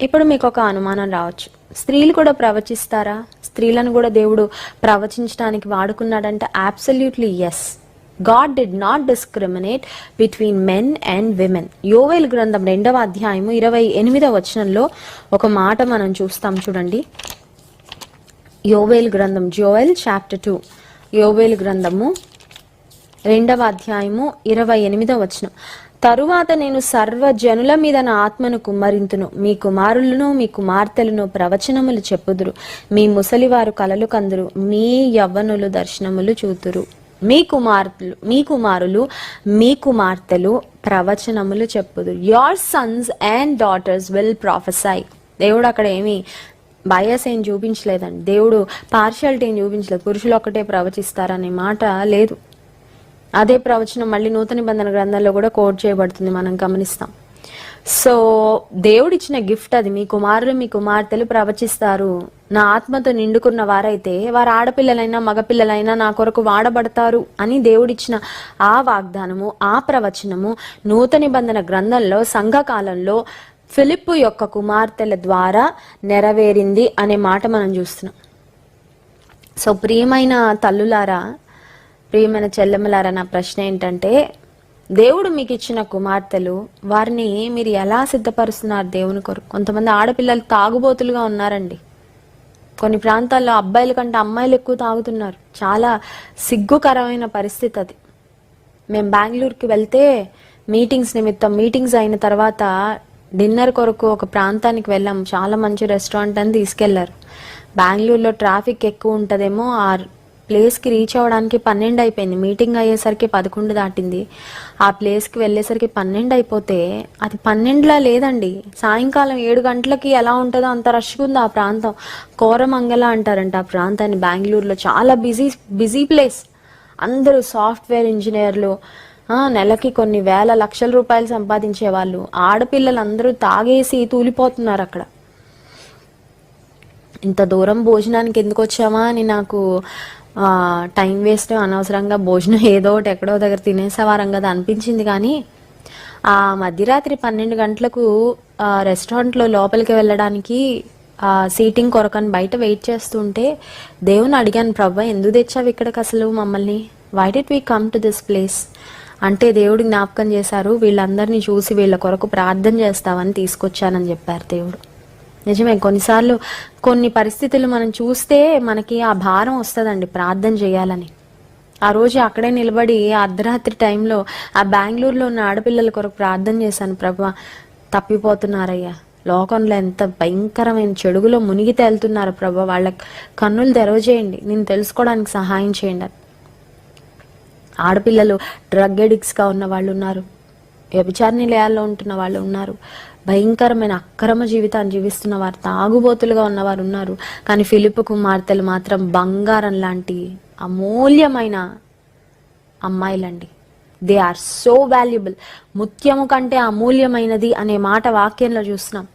ఇప్పుడు మీకు ఒక అనుమానం రావచ్చు. స్త్రీలు కూడా ప్రవచిస్తారా? స్త్రీలను కూడా దేవుడు ప్రవచించడానికి వాడుకున్నాడంటే absolutely yes God did not discriminate between men and women Joel గ్రంథం రెండవ అధ్యాయము ఇరవై ఎనిమిదవ వచనంలో ఒక మాట మనం చూస్తాం చూడండి. యోవేల్ గ్రంథం జోవెల్ చాప్టర్ టూ యోవేల్ గ్రంథము రెండవ అధ్యాయము ఇరవై ఎనిమిదవ వచనం. తరువాత నేను సర్వ జనుల మీద నా ఆత్మను కుమ్మరింతును. మీ కుమారులను మీ కుమార్తెలను ప్రవచనములు చెప్పుదురు. మీ ముసలివారు కలలు కందురు. మీ యవ్వనులు దర్శనములు చూతురు. మీ కుమార్తెలు మీ కుమారులు మీ కుమార్తెలు ప్రవచనములు చెప్పుదురు. Your sons and daughters will prophesy దేవుడు అక్కడ ఏమి బయాస్ ఏం చూపించలేదండి. దేవుడు పార్షియాలిటీ ఏం చూపించలేదు. పురుషులు ఒక్కటే ప్రవచిస్తారనే మాట లేదు. అదే ప్రవచనం మళ్ళీ నూతన నిబంధన గ్రంథంలో కూడా కోట్ చేయబడుతుంది. మనం గమనిస్తాం. సో దేవుడిచ్చిన గిఫ్ట్ అది. మీ కుమారులు మీ కుమార్తెలు ప్రవచిస్తారు. నా ఆత్మతో నిండుకున్న వారైతే వారు ఆడపిల్లలైనా మగపిల్లలైనా నా కొరకు వాడబడతారు అని దేవుడిచ్చిన ఆ వాగ్దానము ఆ ప్రవచనము నూతన నిబంధన గ్రంథంలో సంఘకాలంలో ఫిలిప్పు యొక్క కుమార్తెల ద్వారా నెరవేరింది అనే మాట మనం చూస్తున్నాం. సో ప్రియమైన తల్లులారా ప్రియమైన చెల్లెమ్మలారా నా ప్రశ్న ఏంటంటే దేవుడు మీకు ఇచ్చిన కుమార్తెలు వారిని మీరు ఎలా సిద్ధపరుస్తున్నారు దేవుని కొరకు? కొంతమంది ఆడపిల్లలు తాగుబోతులుగా ఉన్నారండి. కొన్ని ప్రాంతాల్లో అబ్బాయిల కంటే అమ్మాయిలు ఎక్కువ తాగుతున్నారు. చాలా సిగ్గుకరమైన పరిస్థితి అది. మేము బెంగళూరుకి వెళ్తే మీటింగ్స్ నిమిత్తం మీటింగ్స్ అయిన తర్వాత డిన్నర్ కొరకు ఒక ప్రాంతానికి వెళ్ళాం. చాలా మంచి రెస్టారెంట్ అని తీసుకెళ్ళారు. బెంగళూరులో ట్రాఫిక్ ఎక్కువ ఉంటుందేమో ఆ ప్లేస్కి రీచ్ అవ్వడానికి పన్నెండు అయిపోయింది. మీటింగ్ అయ్యేసరికి పదకొండు దాటింది. ఆ ప్లేస్కి వెళ్ళేసరికి పన్నెండు అయిపోతే అది పన్నెండులా లేదండి. సాయంకాలం ఏడు గంటలకి ఎలా ఉంటుందో అంత రష్గా ఉంది ఆ ప్రాంతం. కోరమంగళ అంటారంట ఆ ప్రాంతాన్ని. బెంగళూరులో చాలా బిజీ బిజీ ప్లేస్. అందరూ సాఫ్ట్వేర్ ఇంజనీర్లు నెలకి కొన్ని వేల లక్షల రూపాయలు సంపాదించే వాళ్ళు ఆడపిల్లలు అందరూ తాగేసి తూలిపోతున్నారు అక్కడ. ఇంత దూరం భోజనానికి ఎందుకు వచ్చామా అని నాకు టైం వేస్ట్ అనవసరంగా భోజనం ఏదో ఒకటి ఎక్కడో దగ్గర తినేసేవారం కదా అనిపించింది కానీ ఆ మధ్యరాత్రి పన్నెండు గంటలకు రెస్టారెంట్లో లోపలికి వెళ్ళడానికి ఆ, సీటింగ్ కొరకని బయట వెయిట్ చేస్తుంటే దేవుని అడిగాను ప్రభు ఎందుకు తెచ్చావు ఇక్కడికి అసలు మమ్మల్ని? Why did we come to this place అంటే దేవుడు జ్ఞాపకం చేశారు వీళ్ళందరినీ చూసి వీళ్ళ కొరకు ప్రార్థన చేస్తావని తీసుకొచ్చానని చెప్పారు దేవుడు. నిజమే. కొన్నిసార్లు కొన్ని పరిస్థితులు మనం చూస్తే మనకి ఆ భారం వస్తుందండి ప్రార్థన చేయాలని. ఆ రోజు అక్కడే నిలబడి అర్ధరాత్రి టైంలో ఆ బెంగళూరులో ఉన్న ఆడపిల్లల కొరకు ప్రార్థన చేశాను. ప్రభా తప్పిపోతున్నారయ్యా. లోకంలో ఎంత భయంకరమైన చెడుగులో మునిగి తేలుతున్నారు ప్రభా. వాళ్ళ కన్నులు తెరవజేయండి నేను తెలుసుకోవడానికి సహాయం చేయండి ఆడపిల్లలు డ్రగ్ ఎడిక్ట్స్గా ఉన్న వాళ్ళు ఉన్నారు. వ్యభిచార నిలయాల్లో ఉంటున్న వాళ్ళు ఉన్నారు. భయంకరమైన అక్రమ జీవితాన్ని జీవిస్తున్న వారు తాగుబోతులుగా ఉన్నవారు ఉన్నారు. కానీ ఫిలిప్ కుమార్తెలు మాత్రం బంగారం లాంటి అమూల్యమైన అమ్మాయిలండి. దే ఆర్ సో వాల్యుబుల్ ముత్యము కంటే అమూల్యమైనది అనే మాట వాక్యంలో చూస్తున్నాం.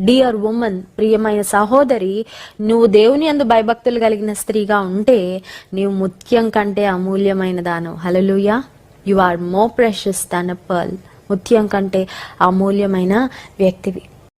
డియర్ ఉమెన్ ప్రియమైన సహోదరి నువ్వు దేవుని అందు భయభక్తులు కలిగిన స్త్రీగా ఉంటే నీవు ముత్యం కంటే అమూల్యమైన దాను hallelujah you are more precious than a pearl ముత్యం కంటే అమూల్యమైన వ్యక్తివి.